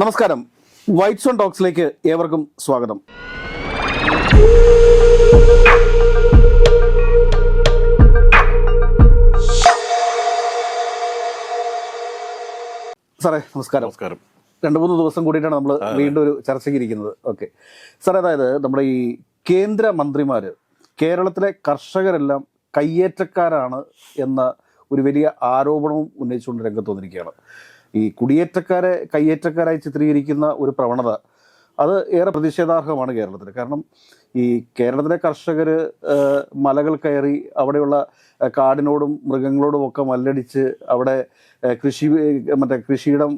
നമസ്കാരം. White zone ടോക്സിലേക്ക് ഏവർക്കും സ്വാഗതം. സാറേ നമസ്കാരം. നമസ്കാരം. രണ്ട് മൂന്ന് ദിവസം കൂടിയിട്ടാണ് നമ്മൾ വീണ്ടും ഒരു ചർച്ചയ്ക്ക് ഇരിക്കുന്നത് ഓക്കെ സാർ അതായത് നമ്മുടെ ഈ കേന്ദ്ര മന്ത്രിമാർ കേരളത്തിലെ കർഷകരെല്ലാം കയ്യേറ്റക്കാരാണ് എന്ന ഒരു വലിയ ആരോപണവും ഉന്നയിച്ചുകൊണ്ട് രംഗത്ത് വന്നിരിക്കുകയാണ്. ഈ കുടിയേറ്റക്കാരെ കയ്യേറ്റക്കാരായി ചിത്രീകരിക്കുന്ന ഒരു പ്രവണത അത് ഏറെ പ്രതിഷേധാർഹമാണ് കേരളത്തിൽ കാരണം ഈ കേരളത്തിലെ കർഷകർ മലകൾ കയറി അവിടെയുള്ള കാടിനോടും മൃഗങ്ങളോടും ഒക്കെ മല്ലടിച്ച് അവിടെ കൃഷി മറ്റേ കൃഷിയിടം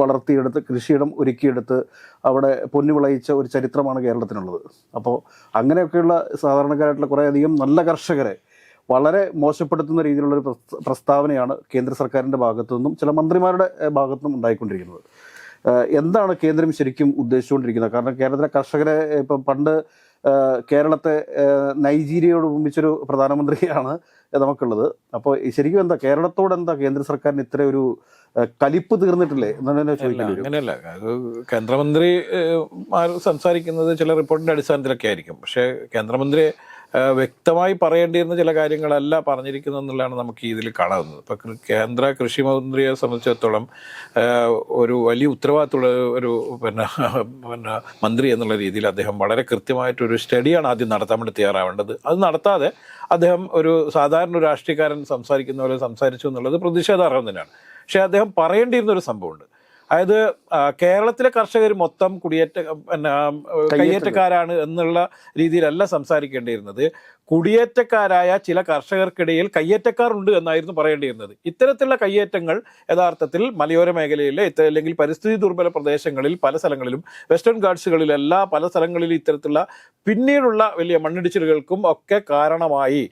വളർത്തിയെടുത്ത് കൃഷിയിടം ഒരുക്കിയെടുത്ത് അവിടെ പൊന്നു വിളയിച്ച ഒരു ചരിത്രമാണ് കേരളത്തിനുള്ളത്. അപ്പോൾ അങ്ങനെയൊക്കെയുള്ള സാധാരണക്കാരായിട്ടുള്ള കുറേയധികം നല്ല കർഷകരെ വളരെ മോശപ്പെടുത്തുന്ന രീതിയിലുള്ള ഒരു പ്രസ്താവനയാണ് കേന്ദ്ര സർക്കാരിന്റെ ഭാഗത്തു നിന്നും ചില മന്ത്രിമാരുടെ ഭാഗത്തു നിന്നും ഉണ്ടായിക്കൊണ്ടിരിക്കുന്നത്. എന്താണ് കേന്ദ്രം ശരിക്കും ഉദ്ദേശിച്ചുകൊണ്ടിരിക്കുന്നത്? കാരണം കേരളത്തിലെ കർഷകരെ ഇപ്പം പണ്ട് കേരളത്തെ നൈജീരിയയോട് ഉപമിച്ചൊരു പ്രധാനമന്ത്രിയാണ് നമുക്കുള്ളത്. അപ്പോൾ ശരിക്കും എന്താ കേരളത്തോട് എന്താ കേന്ദ്ര സർക്കാരിന് ഇത്ര ഒരു കലിപ്പ് തീർന്നിട്ടില്ലേ എന്നാണ് എന്നെ വരും. അങ്ങനെയല്ല. അത് കേന്ദ്രമന്ത്രി സംസാരിക്കുന്നത് ചില റിപ്പോർട്ടിന്റെ അടിസ്ഥാനത്തിലൊക്കെ ആയിരിക്കും. പക്ഷേ കേന്ദ്രമന്ത്രി വ്യക്തമായി പറയേണ്ടിയിരുന്ന ചില കാര്യങ്ങളല്ല പറഞ്ഞിരിക്കുന്നത് എന്നുള്ളതാണ് നമുക്ക് ഇതിൽ കാണാവുന്നത്. ഇപ്പൊ കേന്ദ്ര കൃഷി മന്ത്രിയെ സംബന്ധിച്ചിടത്തോളം ഒരു വലിയ ഉത്തരവാദിത്തമുള്ള ഒരു പിന്നെ പിന്നെ മന്ത്രി എന്നുള്ള രീതിയിൽ അദ്ദേഹം വളരെ കൃത്യമായിട്ടൊരു സ്റ്റഡിയാണ് ആദ്യം നടത്താൻ വേണ്ടി തയ്യാറാവേണ്ടത്. അത് നടത്താതെ അദ്ദേഹം ഒരു സാധാരണ ഒരു രാഷ്ട്രീയക്കാരൻ സംസാരിക്കുന്ന പോലെ സംസാരിച്ചു എന്നുള്ളത് പ്രതിഷേധാർഹം തന്നെയാണ്. പക്ഷേ അദ്ദേഹം പറയേണ്ടിയിരുന്ന ഒരു സംഭവമുണ്ട്. അതായത് കേരളത്തിലെ കർഷകർ മൊത്തം കുടിയേറ്റ പിന്നെ കയ്യേറ്റക്കാരാണ് എന്നുള്ള രീതിയിലല്ല സംസാരിക്കേണ്ടിയിരുന്നത്. കുടിയേറ്റക്കാരായ ചില കർഷകർക്കിടയിൽ കയ്യേറ്റക്കാരുണ്ട് എന്നായിരുന്നു പറയേണ്ടിയിരുന്നത്. ഇത്തരത്തിലുള്ള കയ്യേറ്റങ്ങൾ യഥാർത്ഥത്തിൽ മലയോര മേഖലയിലെ ഇത്ത- അല്ലെങ്കിൽ പരിസ്ഥിതി ദുർബല പ്രദേശങ്ങളിൽ പല സ്ഥലങ്ങളിലും വെസ്റ്റേൺ ഗാർഡ്സുകളിലെല്ലാം പല സ്ഥലങ്ങളിലും ഇത്തരത്തിലുള്ള പിന്നീടുള്ള വലിയ മണ്ണിടിച്ചിലുകൾക്കും ഒക്കെ കാരണമായി.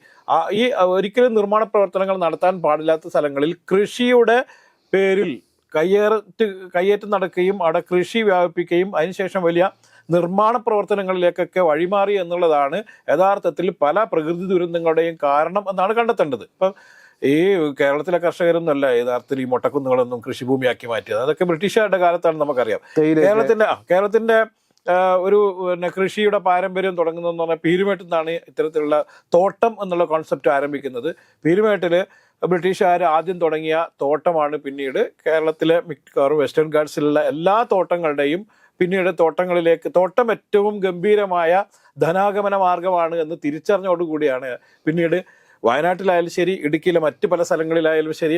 ഈ ഒരിക്കലും നിർമ്മാണ പ്രവർത്തനങ്ങൾ നടത്താൻ പാടില്ലാത്ത സ്ഥലങ്ങളിൽ കൃഷിയുടെ പേരിൽ കയ്യേറ്റ് കയ്യേറ്റം നടക്കുകയും അവിടെ കൃഷി വ്യാപിപ്പിക്കുകയും അതിനുശേഷം വലിയ നിർമ്മാണ പ്രവർത്തനങ്ങളിലേക്കൊക്കെ വഴിമാറി എന്നുള്ളതാണ് യഥാർത്ഥത്തിൽ പല പ്രകൃതി ദുരന്തങ്ങളുടെയും കാരണം എന്നാണ് കണ്ടെത്തേണ്ടത്. ഇപ്പം ഈ കേരളത്തിലെ കർഷകരൊന്നുമല്ല യഥാർത്ഥത്തിൽ ഈ മൊട്ടക്കുന്നുകളൊന്നും കൃഷിഭൂമിയാക്കി മാറ്റിയത്. അതൊക്കെ ബ്രിട്ടീഷുകാരുടെ കാലത്താണ് നമുക്കറിയാം. കേരളത്തിന്റെ കേരളത്തിന്റെ കേരളത്തിന്റെ ഒരു പിന്നെ കൃഷിയുടെ പാരമ്പര്യം തുടങ്ങുന്നതെന്ന് പറഞ്ഞാൽ പീരുമേട്ടിൽ നിന്നാണ് ഇത്തരത്തിലുള്ള തോട്ടം എന്നുള്ള കോൺസെപ്റ്റ് ആരംഭിക്കുന്നത്. പീരുമേട്ടിൽ ബ്രിട്ടീഷുകാർ ആദ്യം തുടങ്ങിയ തോട്ടമാണ് പിന്നീട് കേരളത്തിലെ മിക്കവാറും വെസ്റ്റേൺ ഗാർഡ്സിലുള്ള എല്ലാ തോട്ടങ്ങളുടെയും പിന്നീട് തോട്ടങ്ങളിലേക്ക് തോട്ടം ഏറ്റവും ഗംഭീരമായ ധനാഗമന മാർഗമാണ് എന്ന് തിരിച്ചറിഞ്ഞോടുകൂടിയാണ് പിന്നീട് വയനാട്ടിലായാലും ശരി ഇടുക്കിയിലെ മറ്റ് പല സ്ഥലങ്ങളിലായാലും ശരി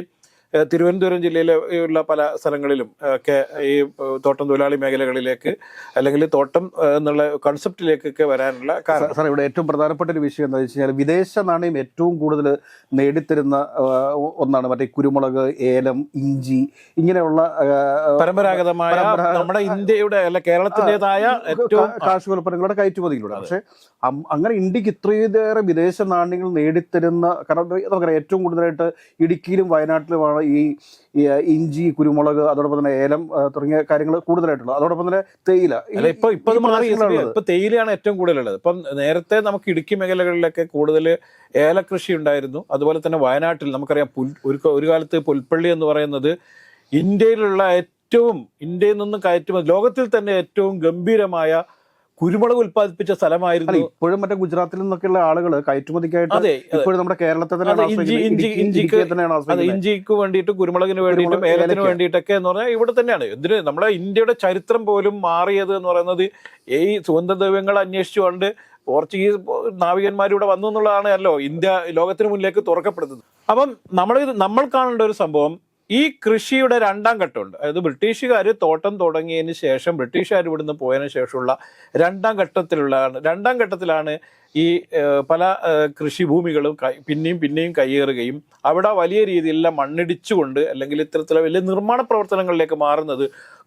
തിരുവനന്തപുരം ജില്ലയിലെ ഉള്ള പല സ്ഥലങ്ങളിലും ഒക്കെ ഈ തോട്ടം തൊഴിലാളി മേഖലകളിലേക്ക് അല്ലെങ്കിൽ തോട്ടം എന്നുള്ള കൺസെപ്റ്റിലേക്കൊക്കെ വരാനുള്ള കാരണം. സാർ ഇവിടെ ഏറ്റവും പ്രധാനപ്പെട്ട ഒരു വിഷയം എന്താ വെച്ച് കഴിഞ്ഞാൽ വിദേശ നാണയം ഏറ്റവും കൂടുതൽ നേടിത്തരുന്ന ഒന്നാണ് മറ്റേ കുരുമുളക് ഏലം ഇഞ്ചി ഇങ്ങനെയുള്ള പരമ്പരാഗതമായ നമ്മുടെ ഇന്ത്യയുടെ അല്ല കേരളത്തിന്റെതായ ഏറ്റവും കാർഷിക ഉൽപ്പന്നങ്ങളുടെ കയറ്റുമതിയിലൂടെ. പക്ഷേ അങ്ങനെ ഇന്ത്യയ്ക്ക് ഇത്രയേറെ വിദേശ നാണ്യങ്ങൾ നേടിത്തരുന്ന കാരണം നമുക്കറിയാം ഏറ്റവും കൂടുതലായിട്ട് ഇടുക്കിയിലും വയനാട്ടിലുമാണ് ഈ ഈ ഇഞ്ചി കുരുമുളക് അതോടൊപ്പം തന്നെ ഏലം തുടങ്ങിയ കാര്യങ്ങൾ കൂടുതലായിട്ടുള്ളത്. അതോടൊപ്പം തന്നെ തേയില. ഇപ്പൊ ഇപ്പൊ ഇപ്പൊ തേയിലയാണ് ഏറ്റവും കൂടുതലുള്ളത്. ഇപ്പം നേരത്തെ നമുക്ക് ഇടുക്കി മേഖലകളിലൊക്കെ കൂടുതൽ ഏലകൃഷി ഉണ്ടായിരുന്നു. അതുപോലെ തന്നെ വയനാട്ടിൽ നമുക്കറിയാം പുൽ ഒരു ഒരു കാലത്ത് പുൽപ്പള്ളി എന്ന് പറയുന്നത് ഇന്ത്യയിലുള്ള ഏറ്റവും ഇന്ത്യയിൽ നിന്ന് കയറ്റുമതി ലോകത്തിൽ തന്നെ ഏറ്റവും ഗംഭീരമായ കുരുമുളക് ഉത്പാദിപ്പിച്ച സ്ഥലമായിരുന്നു ഇപ്പോഴും മറ്റേ ഗുജറാത്തിൽ നിന്നൊക്കെയുള്ള ആളുകൾ കയറ്റുമതിക്കായിട്ട് അതെ. ഇപ്പോഴും നമ്മുടെ കേരളത്തെ തന്നെ ഇഞ്ചിക്ക് വേണ്ടിയിട്ട് കുരുമുളകിന് വേണ്ടിയിട്ടും ഏലത്തിന്. വേണ്ടിയിട്ടൊക്കെ എന്ന് പറഞ്ഞാൽ ഇവിടെ തന്നെയാണ് എന്തിന് നമ്മുടെ ഇന്ത്യയുടെ ചരിത്രം പോലും മാറിയത് എന്ന് പറയുന്നത് ഈ സുഗന്ധദ്രവ്യങ്ങൾ അന്വേഷിച്ചുകൊണ്ട് പോർച്ചുഗീസ് നാവികന്മാർ ഇവിടെ വന്നു എന്നുള്ളതാണ് അല്ലോ ഇന്ത്യ ലോകത്തിന് മുന്നിലേക്ക് തുറക്കപ്പെടുന്നത് അപ്പം നമ്മൾ നമ്മൾ കാണേണ്ട ഒരു സംഭവം ഈ കൃഷിയുടെ രണ്ടാം ഘട്ടമുണ്ട്. അതായത് ബ്രിട്ടീഷുകാർ തോട്ടം തുടങ്ങിയതിന് ശേഷം ബ്രിട്ടീഷുകാർ ഇവിടുന്ന് പോയതിനു ശേഷമുള്ള രണ്ടാം ഘട്ടത്തിലുള്ളതാണ്. രണ്ടാം ഘട്ടത്തിലാണ് ഈ പല കൃഷിഭൂമികളും പിന്നെയും പിന്നെയും കയ്യേറുകയും അവിടെ വലിയ രീതിയിലുള്ള മണ്ണിടിച്ചുകൊണ്ട് അല്ലെങ്കിൽ ഇത്തരത്തിലുള്ള വലിയ നിർമ്മാണ പ്രവർത്തനങ്ങളിലേക്ക് മാറുന്നത്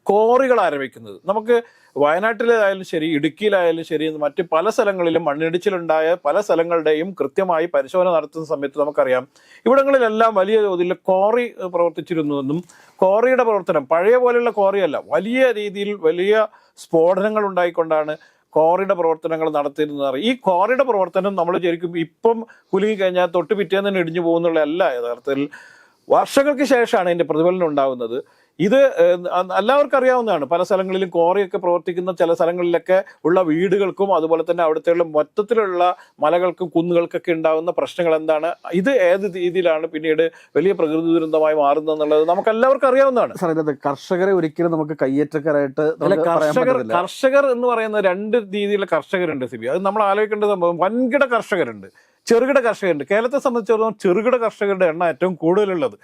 കോറികൾ ആരംഭിക്കുന്നത്. നമുക്ക് വയനാട്ടിലായാലും ശരി ഇടുക്കിയിലായാലും ശരി മറ്റ് പല സ്ഥലങ്ങളിലും മണ്ണിടിച്ചിലുണ്ടായ പല സ്ഥലങ്ങളുടെയും കൃത്യമായി പരിശോധന നടത്തുന്ന സമയത്ത് നമുക്കറിയാം. ഇവിടങ്ങളിലെല്ലാം വലിയ തോതിൽ ഏഹ്, പ്രവർത്തിച്ചിരുന്നുവെന്നും കോറിയുടെ പ്രവർത്തനം പഴയ പോലെയുള്ള കോറിയല്ല വലിയ രീതിയിൽ വലിയ സ്ഫോടനങ്ങൾ ഉണ്ടായിക്കൊണ്ടാണ് കോറിയുടെ പ്രവർത്തനങ്ങൾ നടത്തിയിരുന്നത്. ഈ കോറിയുടെ പ്രവർത്തനം നമ്മൾ ശരിക്കും ഇപ്പം കുലുങ്ങി കഴിഞ്ഞാൽ തൊട്ട് പിറ്റേന്ന് തന്നെ ഇടിഞ്ഞു പോകുന്നുള്ളതല്ല യഥാർത്ഥത്തിൽ വർഷങ്ങൾക്ക് ശേഷമാണ് ഇതിന്റെ പ്രതിഫലനം ഉണ്ടാകുന്നത്. ഇത് എല്ലാവർക്കും അറിയാവുന്നതാണ്. പല സ്ഥലങ്ങളിലും കോറിയൊക്കെ പ്രവർത്തിക്കുന്ന ചില സ്ഥലങ്ങളിലൊക്കെ ഉള്ള വീടുകൾക്കും അതുപോലെ തന്നെ അവിടുത്തെ മൊത്തത്തിലുള്ള മലകൾക്കും കുന്നുകൾക്കൊക്കെ ഉണ്ടാകുന്ന പ്രശ്നങ്ങൾ എന്താണ്? ഇത് ഏത് രീതിയിലാണ് പിന്നീട് വലിയ പ്രകൃതി ദുരന്തമായി മാറുന്നത് എന്നുള്ളത് നമുക്ക് എല്ലാവർക്കും അറിയാവുന്നതാണ്. സാർ ഇതിനകത്ത് കർഷകരെ ഒരിക്കലും നമുക്ക് കയ്യേറ്റക്കാരായിട്ട് കർഷകർ കർഷകർ എന്ന് പറയുന്ന രണ്ട് രീതിയിലുള്ള കർഷകരുണ്ട് സിബി. അത് നമ്മൾ ആലോചിക്കേണ്ട സംഭവം വൻകിട കർഷകരുണ്ട്. ചെറുകിട കർഷകരുണ്ട്. കേരളത്തെ സംബന്ധിച്ചിടത്തോളം ചെറുകിട കർഷകരുടെ എണ്ണം ഏറ്റവും കൂടുതലുള്ളത്.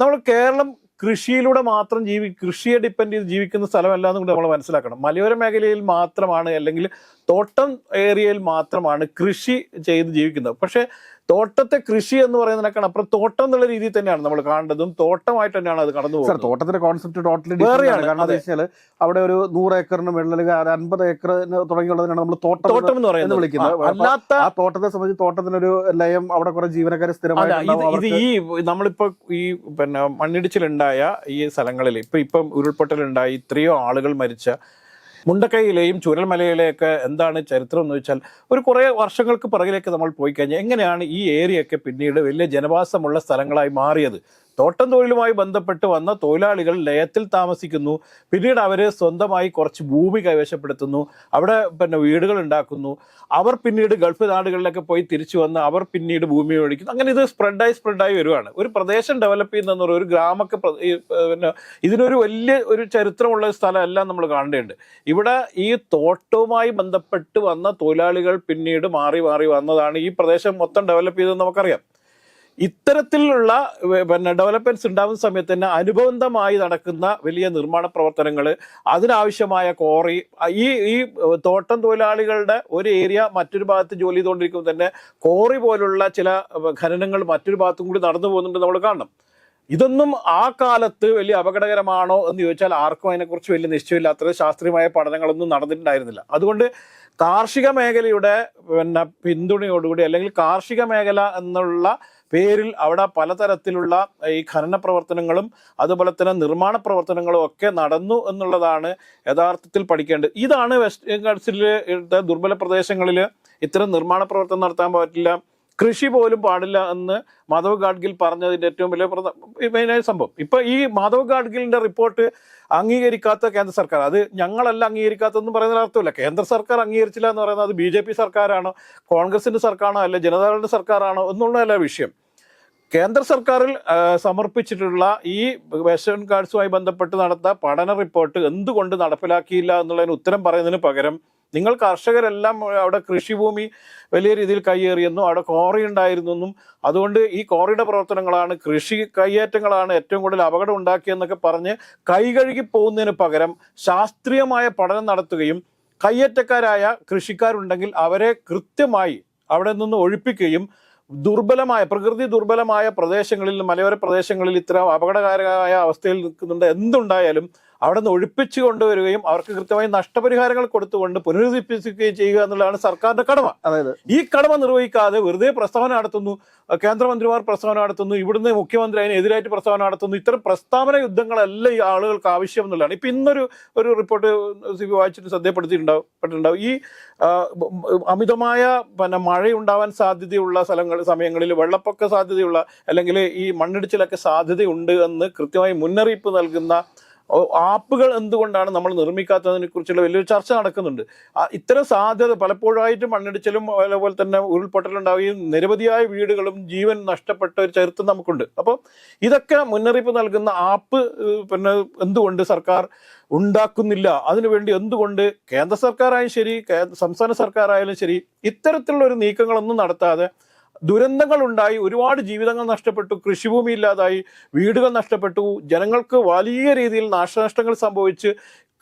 നമ്മൾ കേരളം കൃഷിയിലൂടെ മാത്രം ജീവി കൃഷിയെ ഡിപ്പെൻഡ് ചെയ്ത് ജീവിക്കുന്ന സ്ഥലമല്ല എന്നും നമ്മൾ മനസ്സിലാക്കണം. മലയോര മേഖലയിൽ മാത്രമാണ് അല്ലെങ്കിൽ തോട്ടം ഏരിയയിൽ മാത്രമാണ് കൃഷി ചെയ്ത് ജീവിക്കുന്നത്. പക്ഷേ തോട്ടത്തെ കൃഷി എന്ന് പറയുന്നതിനേക്കാൾ അപ്പുറം തോട്ടം എന്നുള്ള രീതിയിൽ തന്നെയാണ് നമ്മൾ കാണേണ്ടതും തോട്ടമായിട്ട് തന്നെയാണ് അത് കടന്നു പോകുന്നത്. തോട്ടത്തിന്റെ കോൺസെപ്റ്റ് ടോട്ടലി വേറെയാണ്, കാരണം എന്താ വെച്ചാൽ അവിടെ ഒരു നൂറ് ഏക്കറിന് മുകളിൽ അല്ലെങ്കിൽ അൻപത് ഏക്കറിന് തുടങ്ങിയുള്ളതിനാണ് നമ്മൾ തോട്ടം തോട്ടം എന്ന് പറയുന്നത്. വിളിക്കുന്നത്. അല്ലാത്ത ആ തോട്ടത്തെ സംബന്ധിച്ച് തോട്ടത്തിനൊരു ലയം അവിടെ കുറെ ജീവനക്കാരെ സ്ഥിരമായി ഇത് ഈ നമ്മളിപ്പോ ഈ പിന്നെ മണ്ണിടിച്ചിലുണ്ടായ ഈ സ്ഥലങ്ങളിൽ ഇപ്പൊ ഇപ്പം ഉരുൾപൊട്ടലുണ്ടായി ഇത്രയോ ആളുകൾ മരിച്ച മുണ്ടക്കൈയിലെയും ചുരൽമലയിലെയൊക്കെ എന്താണ് ചരിത്രം എന്ന് വെച്ചാൽ ഒരു കുറേ വർഷങ്ങൾക്ക് പുറകിലേക്ക് നമ്മൾ പോയി കഴിഞ്ഞാൽ എങ്ങനെയാണ് ഈ ഏരിയയൊക്കെ പിന്നീട് വലിയ ജനവാസമുള്ള സ്ഥലങ്ങളായി മാറിയത്? തോട്ടം തൊഴിലുമായി ബന്ധപ്പെട്ട് വന്ന തൊഴിലാളികൾ ലയത്തിൽ താമസിക്കുന്നു. പിന്നീട് അവർ സ്വന്തമായി കുറച്ച് ഭൂമി കൈവശപ്പെടുത്തുന്നു. അവിടെ പിന്നെ വീടുകൾ ഉണ്ടാക്കുന്നു. അവർ പിന്നീട് ഗൾഫ് നാടുകളിലൊക്കെ പോയി തിരിച്ചു വന്ന് അവർ പിന്നീട് ഭൂമി മേടിക്കുന്നു അങ്ങനെ ഇത് സ്പ്രെഡായി സ്പ്രെഡായി വരുവാണ്. ഒരു പ്രദേശം ഡെവലപ്പ് ചെയ്യുന്ന ഒരു ഗ്രാമൊക്കെ പിന്നെ ഇതിനൊരു വലിയ ഒരു ചരിത്രമുള്ള സ്ഥലമല്ല നമ്മൾ കാണേണ്ടതുണ്ട്. ഇവിടെ ഈ തോട്ടവുമായി ബന്ധപ്പെട്ട് വന്ന തൊഴിലാളികൾ പിന്നീട് മാറി മാറി വന്നതാണ് ഈ പ്രദേശം മൊത്തം ഡെവലപ്പ് ചെയ്തതെന്ന് നമുക്കറിയാം. ഇത്തരത്തിലുള്ള പിന്നെ ഡെവലപ്മെന്റ്സ് ഉണ്ടാകുന്ന സമയത്ത് തന്നെ അനുബന്ധമായി നടക്കുന്ന വലിയ നിർമ്മാണ പ്രവർത്തനങ്ങൾ അതിനാവശ്യമായ കോറി ഈ ഈ തോട്ടം തൊഴിലാളികളുടെ ഒരു ഏരിയ മറ്റൊരു ഭാഗത്ത് ജോലി ചെയ്തുകൊണ്ടിരിക്കുമ്പോൾ തന്നെ കോറി പോലുള്ള ചില ഖനനങ്ങൾ മറ്റൊരു ഭാഗത്തും കൂടി നടന്നു പോകുന്നുണ്ട് നമ്മൾ കാണണം. ഇതൊന്നും ആ കാലത്ത് വലിയ അപകടകരമാണോ എന്ന് ചോദിച്ചാൽ ആർക്കും അതിനെക്കുറിച്ച് വലിയ നിശ്ചയമില്ല അത്ര ശാസ്ത്രീയമായ പഠനങ്ങളൊന്നും നടന്നിട്ടുണ്ടായിരുന്നില്ല. അതുകൊണ്ട് കാർഷിക മേഖലയുടെ പിന്നെ പിന്തുണയോടുകൂടി അല്ലെങ്കിൽ കാർഷിക മേഖല എന്നുള്ള പേരിൽ അവിടെ പലതരത്തിലുള്ള ഈ ഖനന പ്രവർത്തനങ്ങളും അതുപോലെ തന്നെ നിർമ്മാണ പ്രവർത്തനങ്ങളും ഒക്കെ നടന്നു എന്നുള്ളതാണ് യഥാർത്ഥത്തിൽ പഠിക്കേണ്ടത്. ഇതാണ് വെസ്റ്റ് ബംഗാൾസിലെ ദുർബല പ്രദേശങ്ങളിൽ ഇത്തരം നിർമ്മാണ പ്രവർത്തനം നടത്താൻ പറ്റില്ല. കൃഷി പോലും പാടില്ല എന്ന് മാധവ് ഗാഡ്ഗിൽ പറഞ്ഞതിന്റെ ഏറ്റവും വലിയ മെയിനായ സംഭവം. ഇപ്പൊ ഈ മാധവ് ഗാഡ്ഗിലിന്റെ റിപ്പോർട്ട് അംഗീകരിക്കാത്ത കേന്ദ്ര സർക്കാർ അത് ഞങ്ങളല്ല അംഗീകരിക്കാത്തതെന്ന് പറയുന്ന അർത്ഥമില്ല. കേന്ദ്ര സർക്കാർ അംഗീകരിച്ചില്ല എന്ന് പറയുന്നത് അത് ബി ജെ പി സർക്കാരാണോ കോൺഗ്രസിന്റെ സർക്കാരാണോ അല്ലെ ജനതാദളിന്റെ സർക്കാരാണോ എന്നുള്ളതല്ല വിഷയം. കേന്ദ്ര സർക്കാരിൽ സമർപ്പിച്ചിട്ടുള്ള ഈ വെസ്റ്റേൺ കാർഡ്സുമായി ബന്ധപ്പെട്ട് നടത്ത പഠന റിപ്പോർട്ട് എന്തുകൊണ്ട് നടപ്പിലാക്കിയില്ല എന്നുള്ളതിന് ഉത്തരം പറയുന്നതിന് പകരം നിങ്ങൾ കർഷകരെല്ലാം അവിടെ കൃഷിഭൂമി വലിയ രീതിയിൽ കയ്യേറിയെന്നും അവിടെ കോറി ഉണ്ടായിരുന്നു എന്നും അതുകൊണ്ട് ഈ കോറിയുടെ പ്രവർത്തനങ്ങളാണ് കൃഷി കയ്യേറ്റങ്ങളാണ് ഏറ്റവും കൂടുതൽ അപകടം ഉണ്ടാക്കിയെന്നൊക്കെ പറഞ്ഞ് കൈകഴുകി പോകുന്നതിന് പകരം ശാസ്ത്രീയമായ പഠനം നടത്തുകയും കയ്യേറ്റക്കാരായ കൃഷിക്കാരുണ്ടെങ്കിൽ അവരെ കൃത്യമായി അവിടെ നിന്ന് ഒഴിപ്പിക്കുകയും ദുർബലമായ പ്രകൃതി ദുർബലമായ പ്രദേശങ്ങളിൽ മലയോര പ്രദേശങ്ങളിൽ ഇത്ര അപകടകരമായ അവസ്ഥയിൽ നിൽക്കുന്നുണ്ട്. എന്തുണ്ടായാലും അവിടെ നിന്ന് ഒഴിപ്പിച്ചു കൊണ്ടുവരികയും അവർക്ക് കൃത്യമായി നഷ്ടപരിഹാരങ്ങൾ കൊടുത്തുകൊണ്ട് പുനരുദ്ധരിപ്പിക്കുകയും ചെയ്യുക എന്നുള്ളതാണ് സർക്കാരിന്റെ കടമ. അതായത് ഈ കടമ നിർവഹിക്കാതെ വെറുതെ പ്രസ്താവന നടത്തുന്നു കേന്ദ്രമന്ത്രിമാർ പ്രസ്താവന നടത്തുന്നു ഇവിടുന്ന് മുഖ്യമന്ത്രി അതിനെതിരായിട്ട് പ്രസ്താവന നടത്തുന്നു ഇത്തരം പ്രസ്താവന യുദ്ധങ്ങളല്ല ഈ ആളുകൾക്ക് ആവശ്യം എന്നുള്ളതാണ്. ഇപ്പൊ ഇന്നൊരു ഒരു റിപ്പോർട്ട് സി ബി വായിച്ചിട്ട് ശ്രദ്ധപ്പെടുത്തിയിട്ടുണ്ടാവും പെട്ടിട്ടുണ്ടാവും. ഈ അമിതമായ പിന്നെ മഴയുണ്ടാവാൻ സാധ്യതയുള്ള സ്ഥലങ്ങൾ സമയങ്ങളിൽ വെള്ളപ്പൊക്ക സാധ്യതയുള്ള അല്ലെങ്കിൽ ഈ മണ്ണിടിച്ചിലൊക്കെ സാധ്യതയുണ്ട് എന്ന് കൃത്യമായി മുന്നറിയിപ്പ് നൽകുന്ന ആപ്പുകൾ എന്തുകൊണ്ടാണ് നമ്മൾ നിർമ്മിക്കാത്തതിനെ കുറിച്ചുള്ള വലിയൊരു ചർച്ച നടക്കുന്നുണ്ട്. ഇത്തരം സാധ്യത പലപ്പോഴായിട്ട് മണ്ണിടിച്ചിലും അതേപോലെ തന്നെ ഉരുൾപൊട്ടലുണ്ടാവുകയും നിരവധിയായ വീടുകളും ജീവൻ നഷ്ടപ്പെട്ട ഒരു ചരിത്രം നമുക്കുണ്ട്. അപ്പോൾ ഇതൊക്കെ മുന്നറിയിപ്പ് നൽകുന്ന ആപ്പ് പിന്നെ എന്തുകൊണ്ട് സർക്കാർ ഉണ്ടാക്കുന്നില്ല? അതിനുവേണ്ടി എന്തുകൊണ്ട് കേന്ദ്ര സർക്കാരായാലും ശരി സംസ്ഥാന സർക്കാരായാലും ശരി ഇത്തരത്തിലുള്ള ഒരു നീക്കങ്ങളൊന്നും നടത്താതെ ദുരന്തങ്ങൾ ഉണ്ടായി ഒരുപാട് ജീവിതങ്ങൾ നഷ്ടപ്പെട്ടു കൃഷിഭൂമി ഇല്ലാതായി വീടുകൾ നഷ്ടപ്പെട്ടു ജനങ്ങൾക്ക് വലിയ രീതിയിൽ നാശനഷ്ടങ്ങൾ സംഭവിച്ച്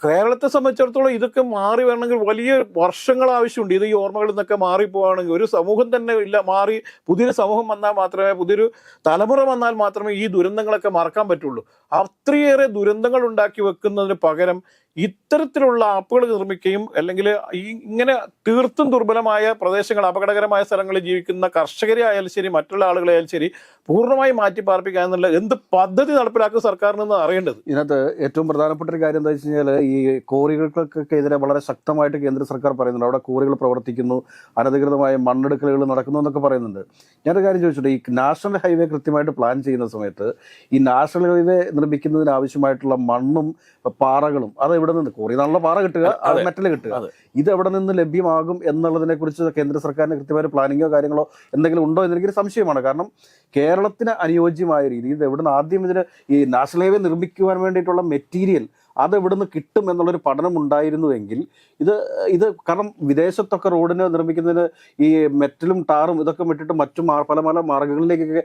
കേരളത്തെ സംബന്ധിച്ചിടത്തോളം ഇതൊക്കെ മാറി വരണമെങ്കിൽ വലിയ വർഷങ്ങൾ ആവശ്യമുണ്ട്. ഇത് ഈ ഓർമ്മകളിൽ നിന്നൊക്കെ മാറിപ്പോവാണെങ്കിൽ ഒരു സമൂഹം തന്നെ ഇല്ല മാറി പുതിയൊരു സമൂഹം വന്നാൽ മാത്രമേ പുതിയൊരു തലമുറ വന്നാൽ മാത്രമേ ഈ ദുരന്തങ്ങളൊക്കെ മറക്കാൻ പറ്റുള്ളൂ. അത്രയേറെ ദുരന്തങ്ങൾ ഉണ്ടാക്കി വെക്കുന്നതിന് പകരം ഇത്തരത്തിലുള്ള ആപ്പുകൾ നിർമ്മിക്കുകയും അല്ലെങ്കിൽ ഇങ്ങനെ തീർത്തും ദുർബലമായ പ്രദേശങ്ങൾ അപകടകരമായ സ്ഥലങ്ങളിൽ ജീവിക്കുന്ന കർഷകരെ ആയാലും ശരി മറ്റുള്ള ആളുകളെ ആയാലും ശരി പൂർണമായി മാറ്റി പാർപ്പിക്കുക എന്നുള്ള എന്ത് പദ്ധതി നടപ്പിലാക്കും സർക്കാരിനെന്ന് അറിയേണ്ടത്? ഇതിനകത്ത് ഏറ്റവും പ്രധാനപ്പെട്ട ഒരു കാര്യം എന്താ വെച്ച് കഴിഞ്ഞാൽ ഈ കോറികൾക്കൊക്കെ എതിരെ വളരെ ശക്തമായിട്ട് കേന്ദ്ര സർക്കാർ പറയുന്നുണ്ട്. അവിടെ കോറികൾ പ്രവർത്തിക്കുന്നു അനധികൃതമായ മണ്ണെടുക്കലുകൾ നടക്കുന്നു എന്നൊക്കെ പറയുന്നുണ്ട്. ഞാനൊരു കാര്യം ചോദിച്ചിട്ട് ഈ നാഷണൽ ഹൈവേ കൃത്യമായിട്ട് പ്ലാൻ ചെയ്യുന്ന സമയത്ത് ഈ നാഷണൽ ഹൈവേ നിർമ്മിക്കുന്നതിന് ആവശ്യമായിട്ടുള്ള മണ്ണും പാറകളും അത് എവിടെ നിന്ന്? കോറി പാറ കിട്ടുക. മെറ്റൽ കിട്ടുക. ഇത് എവിടെ നിന്ന് ലഭ്യമാകും എന്നുള്ളതിനെ കുറിച്ച് കേന്ദ്ര സർക്കാരിന് കൃത്യമായ പ്ലാനിങ്ങോ കാര്യങ്ങളോ എന്തെങ്കിലും ഉണ്ടോ എന്ന് എനിക്കൊരു സംശയമാണ്. കാരണം കേരളത്തിന് അനുയോജ്യമായ രീതിയിൽ ഇത് എവിടുന്ന് ആദ്യം ഇതിന് ഈ നാഷണൽ ഹൈവേ നിർമ്മിക്കുവാൻ വേണ്ടിയിട്ടുള്ള മെറ്റീരിയൽ അത് എവിടുന്ന് കിട്ടും എന്നുള്ളൊരു പഠനം ഉണ്ടായിരുന്നുവെങ്കിൽ ഇത് ഇത് കാരണം വിദേശത്തൊക്കെ റോഡിന് നിർമ്മിക്കുന്നതിന് ഈ മെറ്റലും ടാറും ഇതൊക്കെ വിട്ടിട്ട് മറ്റു പല പല മാർഗങ്ങളിലേക്കൊക്കെ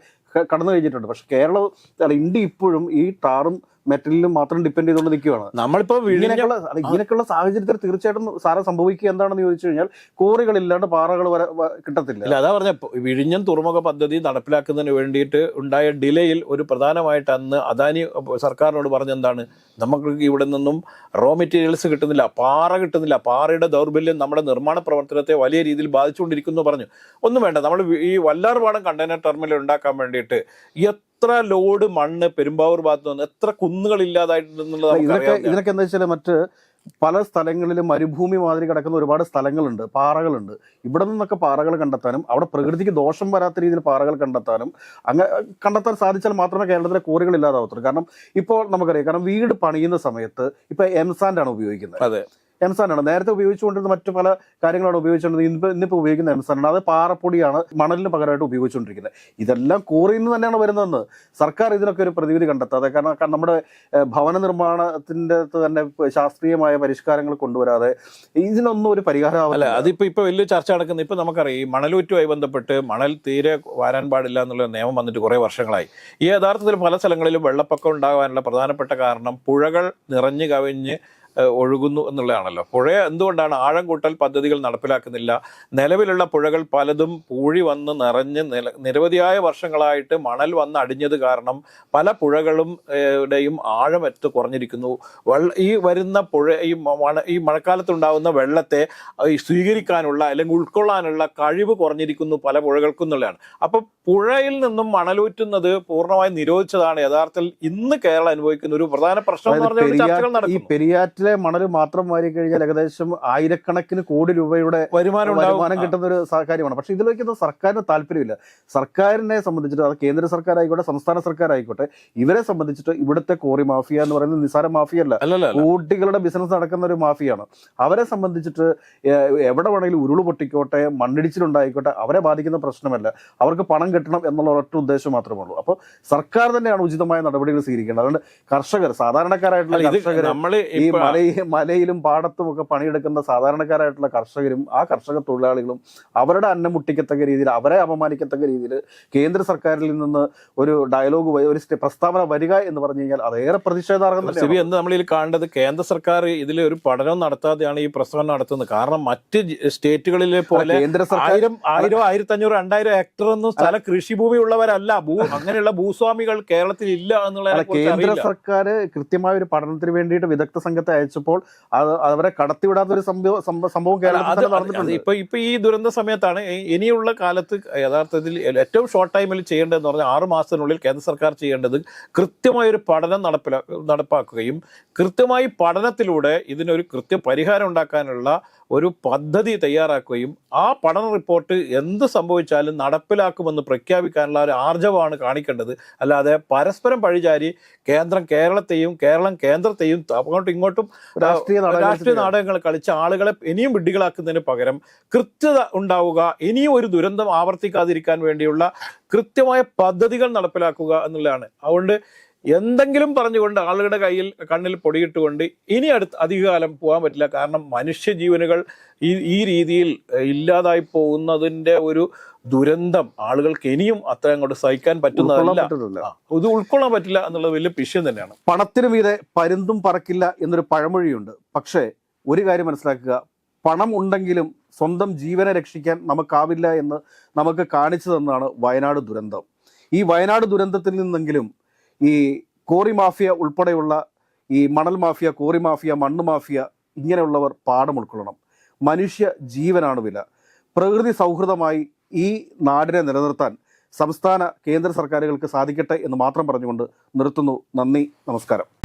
കടന്നു കഴിഞ്ഞിട്ടുണ്ട്. പക്ഷെ കേരളം അല്ല ഇന്ത്യ ഇപ്പോഴും ഈ ടാറും മെറ്റലിലും മാത്രം ഡിപ്പെൻഡ് ചെയ്തുകൊണ്ട് നിൽക്കുകയാണ് നമ്മളിപ്പോ ഇങ്ങനെയൊക്കെയുള്ള ഇങ്ങനെയൊക്കെയുള്ള സാഹചര്യത്തിൽ തീർച്ചയായിട്ടും സാറെ സംഭവിക്കുക എന്താണെന്ന് ചോദിച്ചു കഴിഞ്ഞാൽ കോറികളില്ലാണ്ട് പാറകൾ വരെ കിട്ടത്തില്ല. ഇല്ല അതാ പറഞ്ഞ വിഴിഞ്ഞം തുറമുഖ പദ്ധതി നടപ്പിലാക്കുന്നതിന് വേണ്ടിയിട്ട് ഉണ്ടായ ഡിലേയിൽ ഒരു പ്രധാനമായിട്ട് അന്ന് അദാനി സർക്കാരിനോട് പറഞ്ഞെന്താണ് നമുക്ക് ഇവിടെ നിന്നും റോ മെറ്റീരിയൽസ് കിട്ടുന്നില്ല പാറ കിട്ടുന്നില്ല പാറയുടെ ദൗർബല്യം നമ്മുടെ നിർമ്മാണ പ്രവർത്തനത്തെ വലിയ രീതിയിൽ ബാധിച്ചുകൊണ്ടിരിക്കുന്നു പറഞ്ഞു. ഒന്നും വേണ്ട നമ്മൾ ഈ വല്ലാർപാടം കണ്ടെയ്നർ ടെർമിനൽ ഉണ്ടാക്കാൻ വേണ്ടിയിട്ട് എത്ര ലോഡ് മണ്ണ് പെരുമ്പാവൂർ ഭാഗത്ത് നിന്ന് എത്ര കുന്നുകൾ ഇല്ലാതായിട്ടുണ്ടെന്നുള്ളത് ഇതിനൊക്കെ നമുക്കറിയാം ഇതിനൊക്കെ എന്താ വെച്ചാൽ മറ്റ് പല സ്ഥലങ്ങളിലും മരുഭൂമി മാതിരി കിടക്കുന്ന ഒരുപാട് സ്ഥലങ്ങളുണ്ട് പാറകളുണ്ട്. ഇവിടെ നിന്നൊക്കെ പാറകൾ കണ്ടെത്താനും അവിടെ പ്രകൃതിക്ക് ദോഷം വരാത്ത രീതിയിൽ പാറകൾ കണ്ടെത്താനും അങ്ങനെ കണ്ടെത്താൻ സാധിച്ചാൽ മാത്രമേ കേരളത്തിലെ കോറികൾ ഇല്ലാതാവത്തുള്ളൂ. കാരണം ഇപ്പോൾ നമുക്കറിയാം കാരണം വീട് പണിയുന്ന സമയത്ത് ഇപ്പൊ എംസാൻഡാണ് ഉപയോഗിക്കുന്നത്. അതെ. എംസാൻ ആണ്. നേരത്തെ ഉപയോഗിച്ചുകൊണ്ടിരുന്ന മറ്റു പല കാര്യങ്ങളാണ് ഉപയോഗിച്ചുകൊണ്ടിരുന്നത്. ഇന്നിപ്പോൾ ഇന്നിപ്പോൾ ഉപയോഗിക്കുന്ന എംസാൻ ആണ്. അത് പാറപ്പൊടിയാണ് മണലിന് പകരമായിട്ട് ഉപയോഗിച്ചുകൊണ്ടിരിക്കുന്നത്. ഇതെല്ലാം കോറിയിൽ നിന്ന് തന്നെയാണ് വരുന്നതെന്ന് സർക്കാർ ഇതിനൊക്കെ ഒരു പ്രതിവിധി കണ്ടെത്താതെ കാരണം നമ്മുടെ ഭവന നിർമ്മാണത്തിന്റെ തന്നെ ശാസ്ത്രീയമായ പരിഷ്കാരങ്ങൾ കൊണ്ടുവരാതെ ഇതിനൊന്നും ഒരു അല്ല പരിഹാരമാവില്ല അതിപ്പോ ഇപ്പൊ വലിയ ചർച്ച നടക്കുന്നത് ഇപ്പൊ നമുക്കറിയാം ഈ മണലൂറ്റുമായി ബന്ധപ്പെട്ട് മണൽ തീരെ വരാൻ പാടില്ല എന്നുള്ള നിയമം വന്നിട്ട് കുറേ വർഷങ്ങളായി. ഈ യഥാർത്ഥത്തിൽ പല സ്ഥലങ്ങളിലും വെള്ളപ്പൊക്കം ഉണ്ടാകാനുള്ള പ്രധാനപ്പെട്ട കാരണം പുഴകൾ നിറഞ്ഞു കവിഞ്ഞ് ഒഴുകുന്നു എന്നുള്ളതാണല്ലോ. പുഴ എന്തുകൊണ്ടാണ് ആഴം കൂട്ടൽ പദ്ധതികൾ നടപ്പിലാക്കുന്നില്ല? നിലവിലുള്ള പുഴകൾ പലതും പൂഴി വന്ന് നിറഞ്ഞ് നില നിരവധിയായ വർഷങ്ങളായിട്ട് മണൽ വന്ന് അടിഞ്ഞത് കാരണം പല പുഴകളും ആഴം എത്ത് ആഴമറ്റ് കുറഞ്ഞിരിക്കുന്നു. വെള്ള ഈ വരുന്ന പുഴ ഈ മണ ഈ മഴക്കാലത്തുണ്ടാകുന്ന വെള്ളത്തെ സ്വീകരിക്കാനുള്ള അല്ലെങ്കിൽ ഉൾക്കൊള്ളാനുള്ള കഴിവ് കുറഞ്ഞിരിക്കുന്നു പല പുഴകൾക്കും എന്നുള്ളതാണ്. അപ്പൊ പുഴയിൽ നിന്നും മണലൂറ്റുന്നത് പൂർണമായി നിരോധിച്ചതാണ്. യഥാർത്ഥത്തിൽ ഇന്ന് കേരളം അനുഭവിക്കുന്ന ഒരു പ്രധാന പ്രശ്നം എന്ന് പറഞ്ഞാൽ ചർച്ചകൾ നടക്കും നടക്കുന്നു മണൽ മാത്രം വാരി കഴിഞ്ഞാൽ ഏകദേശം ആയിരക്കണക്കിന് കോടി രൂപയുടെ വരുമാനം വരുമാനം കിട്ടുന്ന ഒരു കാര്യമാണ്. പക്ഷെ ഇതിലേക്ക് സർക്കാരിന് താല്പര്യമില്ല. സർക്കാരിനെ സംബന്ധിച്ചിട്ട് അത് കേന്ദ്ര സർക്കാർ ആയിക്കോട്ടെ സംസ്ഥാന സർക്കാർ ആയിക്കോട്ടെ ഇവരെ സംബന്ധിച്ചിട്ട് ഇവിടുത്തെ കോറി മാഫിയ എന്ന് പറയുന്നത് നിസാര മാഫിയ അല്ല കോടികളുടെ ബിസിനസ് നടക്കുന്ന ഒരു മാഫിയാണ്. അവരെ സംബന്ധിച്ചിട്ട് എവിടെ വേണമെങ്കിലും ഉരുൾ പൊട്ടിക്കോട്ടെ മണ്ണിടിച്ചിലുണ്ടായിക്കോട്ടെ അവരെ ബാധിക്കുന്ന പ്രശ്നമല്ല. അവർക്ക് പണം കിട്ടണം എന്നുള്ള ഒരൊറ്റ ഉദ്ദേശം മാത്രമേ ഉള്ളൂ. അപ്പോൾ സർക്കാർ തന്നെയാണ് ഉചിതമായ നടപടികൾ സ്വീകരിക്കേണ്ടത്. അതുകൊണ്ട് കർഷകർ സാധാരണക്കാരായിട്ടുള്ള കർഷകർ നമ്മൾ ഈ ഇപ്പൊ മലയി മലയിലും പാടത്തും ഒക്കെ പണിയെടുക്കുന്ന സാധാരണക്കാരായിട്ടുള്ള കർഷകരും ആ കർഷക തൊഴിലാളികളും അവരുടെ അന്നം മുട്ടിക്കത്തക്ക രീതിയിൽ അവരെ അപമാനിക്കത്തക്ക രീതിയിൽ കേന്ദ്ര സർക്കാരിൽ നിന്ന് ഒരു ഡയലോഗ് ഒരു പ്രസ്താവന വരിക എന്ന് പറഞ്ഞു കഴിഞ്ഞാൽ അതേറെ പ്രതിഷേധാർഹം സിബി എന്ന് നമ്മളിൽ കാണേണ്ടത് കേന്ദ്ര സർക്കാർ ഇതിൽ ഒരു പഠനം നടത്താതെയാണ് ഈ പ്രസ്താവന നടത്തുന്നത്. കാരണം മറ്റ് സ്റ്റേറ്റുകളിലെ പോലെ കേന്ദ്ര സർക്കാർ ആയിരം ആയിരം ആയിരത്തി അഞ്ഞൂറ് രണ്ടായിരം ഹെക്ടർ ഒന്നും സ്ഥല കൃഷിഭൂമി ഉള്ളവരല്ല ഭൂ അങ്ങനെയുള്ള ഭൂസ്വാമികൾ കേരളത്തിൽ ഇല്ല എന്നുള്ള കേന്ദ്ര സർക്കാർ കൃത്യമായ ഒരു പഠനത്തിന് വേണ്ടിയിട്ട് വിദഗ്ധ സംഘത്തെ അയച്ചപ്പോൾ അത് അവരെ കടത്തിവിടാത്ത ഒരു സംഭവം സംഭ- സംഭവം കേരളത്തിൽ നടന്നിട്ടുണ്ട്. ഇപ്പൊ ഇപ്പൊ ഈ ദുരന്ത സമയത്താണ് ഇനിയുള്ള കാലത്ത് യഥാർത്ഥത്തിൽ ഏറ്റവും ഷോർട്ട് ടൈമിൽ ചെയ്യേണ്ടതെന്ന് പറഞ്ഞാൽ ആറു മാസത്തിനുള്ളിൽ കേന്ദ്ര സർക്കാർ ചെയ്യേണ്ടത് കൃത്യമായ ഒരു പഠനം നടപ്പിലാ നടപ്പാക്കുകയും കൃത്യമായി പഠനത്തിലൂടെ ഇതിനൊരു കൃത്യ പരിഹാരം ഉണ്ടാക്കാനുള്ള ഒരു പദ്ധതി തയ്യാറാക്കുകയും ആ പഠന റിപ്പോർട്ട് എന്ത് സംഭവിച്ചാലും നടപ്പിലാക്കുമെന്ന് പ്രഖ്യാപിക്കാനുള്ള ഒരു ആർജവമാണ് കാണിക്കേണ്ടത്. അല്ലാതെ പരസ്പരം പഴിചാരി കേന്ദ്രം കേരളത്തെയും കേരളം കേന്ദ്രത്തെയും അങ്ങോട്ടും ഇങ്ങോട്ടും രാഷ്ട്രീയ രാഷ്ട്രീയ നാടകങ്ങൾ കളിച്ച ആളുകളെ ഇനിയും വിഡ്ഢികളാക്കുന്നതിന് പകരം കൃത്യത ഉണ്ടാവുക ഇനിയും ഒരു ദുരന്തം ആവർത്തിക്കാതിരിക്കാൻ വേണ്ടിയുള്ള കൃത്യമായ പദ്ധതികൾ നടപ്പിലാക്കുക എന്നുള്ളതാണ്. അതുകൊണ്ട് എന്തെങ്കിലും പറഞ്ഞുകൊണ്ട് ആളുകളുടെ കയ്യിൽ കണ്ണിൽ പൊടിയിട്ടുകൊണ്ട് ഇനി അടുത്ത് അധികകാലം പോകാൻ പറ്റില്ല. കാരണം മനുഷ്യജീവനുകൾ ഈ ഈ രീതിയിൽ ഇല്ലാതായി പോകുന്നതിന്റെ ഒരു ദുരന്തം ആളുകൾക്ക് ഇനിയും അത്ര അങ്ങോട്ട് സഹിക്കാൻ പറ്റുന്നതല്ല. ഇത് ഉൾക്കൊള്ളാൻ പറ്റില്ല എന്നുള്ളത് വലിയ വിഷയം തന്നെയാണ്. പണത്തിന് മീതെ പരുന്തും പറക്കില്ല എന്നൊരു പഴമൊഴിയുണ്ട്. പക്ഷേ ഒരു കാര്യം മനസ്സിലാക്കുക. പണം ഉണ്ടെങ്കിലും സ്വന്തം ജീവനെ രക്ഷിക്കാൻ നമുക്കാവില്ല എന്ന് നമുക്ക് കാണിച്ചു തന്നതാണ് വയനാട് ദുരന്തം. ഈ വയനാട് ദുരന്തത്തിൽ നിന്നെങ്കിലും ഈ കോറി മാഫിയ ഉൾപ്പെടെയുള്ള ഈ മണൽ മാഫിയ കോറി മാഫിയ മണ്ണ് മാഫിയ ഇങ്ങനെയുള്ളവർ പാഠം ഉൾക്കൊള്ളണം. മനുഷ്യ ജീവനാണ് വില. പ്രകൃതി സൗഹൃദമായി ഈ നാടിനെ നിലനിർത്താൻ സംസ്ഥാന കേന്ദ്ര സർക്കാരുകൾക്ക് സാധിക്കട്ടെ എന്ന് മാത്രം പറഞ്ഞുകൊണ്ട് നിർത്തുന്നു. നന്ദി നമസ്കാരം.